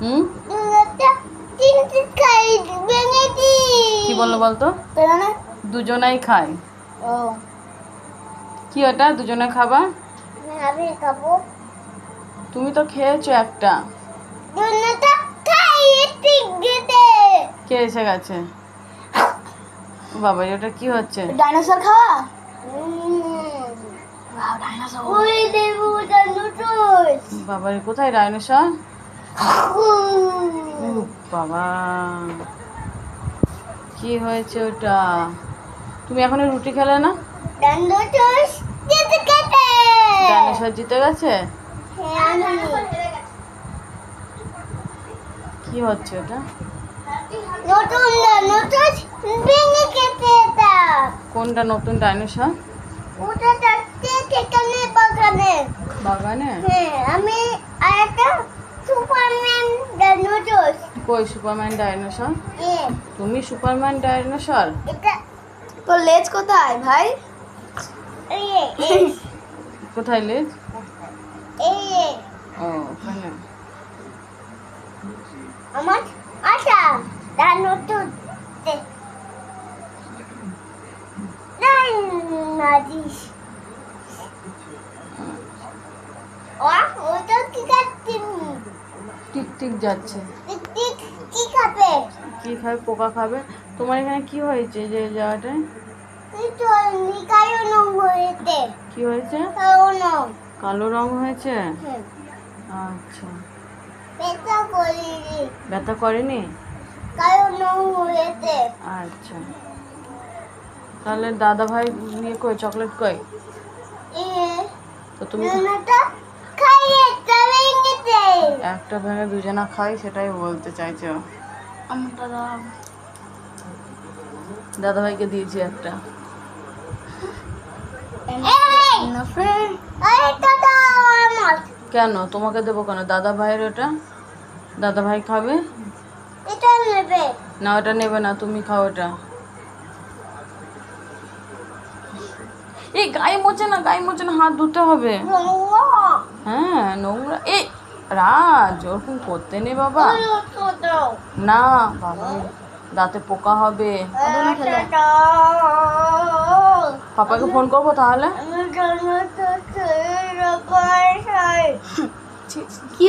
হুম? কি বলল বলতো? দুজনাই খায় ও। কি ওটা? দুজনে খাবা? আমি খাব। তুমি তো খেয়েছো একটা। কে এসে গেছে? বাবা ওটা কি হচ্ছে? ডাইনোসর খাওয়া? বাবার কোথায় ডাইনোসর? বাবা। কি হয়েছে ওটা? তুমি এখনও রুটি খেলে না? ডাইনোসর জিতে গেছে। হ্যাঁ। কি হচ্ছে ওটা? কোনটা নতুন ডাইনোসর? ওটা বাগানে। বাগানে? হ্যাঁ আমি আর একটা সুপারম্যান ডাইনোসর কই সুপারম্যান ডাইনোসর? তুমি সুপারম্যান ডাইনোসর? তোর লেজ কোথায় ভাই? কোথায় লেজ? এই ও ওখানে। আমার আশা ডাইনোসর ডাইনোসর ও ওটা কি খাচ্ছি টিক টিক যাচ্ছে। কি খাবে? কি খাবে? পোকা খাবে? তোমার এখানে কি হয়েছে যে জায়গাটায় কি হয়েছে? কালো রং। হয়েছে? আচ্ছা। ব্যথা করেনি। আচ্ছা। তাহলে দাদা ভাই ইয়ে কই? চকলেট কই? তো তুমি একটা ভেঙে দুজনা খাই সেটাই বলতে চাইছো দাদা ভাইকে দিয়েছি একটা। কেন? তোমাকে দেবো কেন? দাদা ভাইয়ের ওটা দাদা ভাই খাবে না ওটা নেবে না তুমি খাও ওটা। এই গায়ে মোচে না গায়ে মোচে না হাত ধুতে হবে। হ্যাঁ নোংরা। এই রাজ ওরকম করতে নেই বাবা। না বাবা দাঁতে পোকা হবে। পাপাকে ফোন করব তাহলে? কি